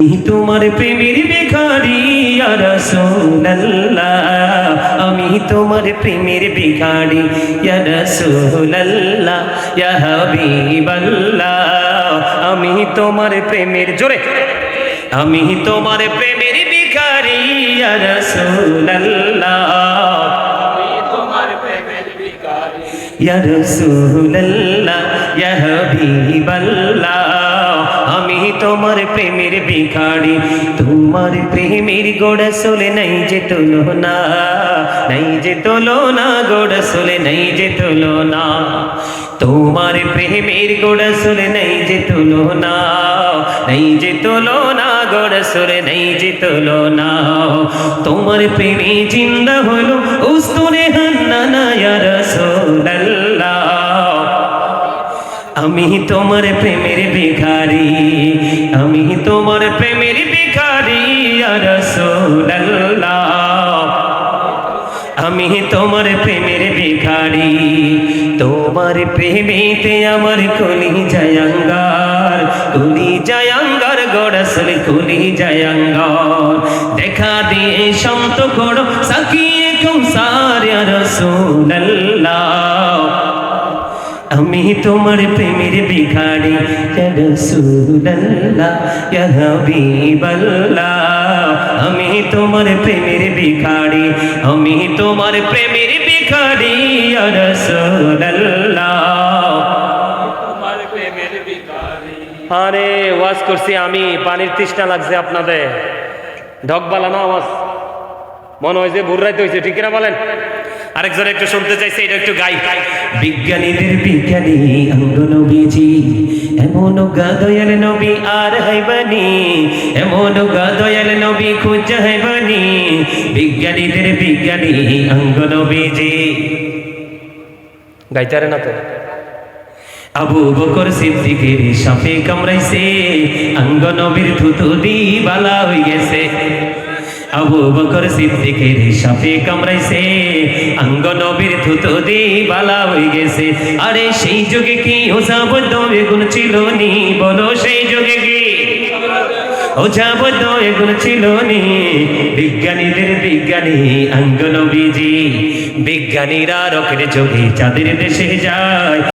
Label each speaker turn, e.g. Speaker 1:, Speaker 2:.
Speaker 1: আমি তোমার প্রেমের ভিখারি ইয়া রাসূলুল্লাহ আমি তোমার প্রেমের ভিখারি ইয়া রাসূলুল্লাহ ইয়া হাবিবাল্লাহ আমি তোমার প্রেমের জোরে আমি তোমার প্রেমের ভিখারি ইয়া রাসূলুল্লাহ ইয়া তোমার প্রেমের ভিখারি, তোমার প্রেমের গোড়া সোলে নাই যে তুলো না নাই যে তুলো না গোড়া সোলে নাই যে তুলো না তোমার প্রেমের গোড়া সোলে নাই যে তুলো না নাই যে তুলো না গোড়া সোলে নাই যে তুলো না তোমার প্রেমে জিন্দা হলো উস্তুনে হান্না না ইয়া রাসূলুল্লাহ। আমি তোমার প্রেমের ভিখারি, আমি তোমার প্রেমের ভিখারি আমি তোমার প্রেমের ভিখারি, তোমার প্রেমেতে আমার কলি জয়ঙ্গার কলি জয়ঙ্গার গড়সল কলি জয়ঙ্গার দেখা দিয়ে শান্ত করো, সাকিয়ে কৌসার ইয়া রাসূলুল্লাহ। আমি তোমার প্রেমের ভিখারি আমি তোমার প্রেমের ভিখারি, আমি তোমার প্রেমের ভিখারি আরে, ওয়াজ করছি আমি, পানির তৃষ্ণা লাগছে আপনাদের। ঢকবালা না আওয়াজ। মনে হয় যে ভুররাইতে হয়েছে ঠিক না বলেন? আরেকজন একটু শুনতে চাইছে এটা একটু গাই। বিজ্ঞানীদের বিজ্ঞানী অঙ্গনবীজি এমন গাদয়াল নবী আর হাইবানি এমন গাদয়াল নবী খুঁজ হাইবানি বিজ্ঞানীদের বিজ্ঞানী অঙ্গনবীজি গাইতারে না তো? আবু বকর সিদ্দিকের সাপে কামড়াইছে অঙ্গ নবীর থুতু দি বালা হয়ে গেছে। আবু বকর সিদ্দিকের নবীর থুতু বালা হয়ে গেছে। আরে সেই যুগে কি ছিল নি? বলো সেই যুগে কি? ওঝাবদ্ধ এগুলো ছিল নি? বিজ্ঞানীদের বিজ্ঞানী অঙ্গ নবীজি বিজ্ঞানীরা রকেট চোখে চাঁদের দেশে যায়।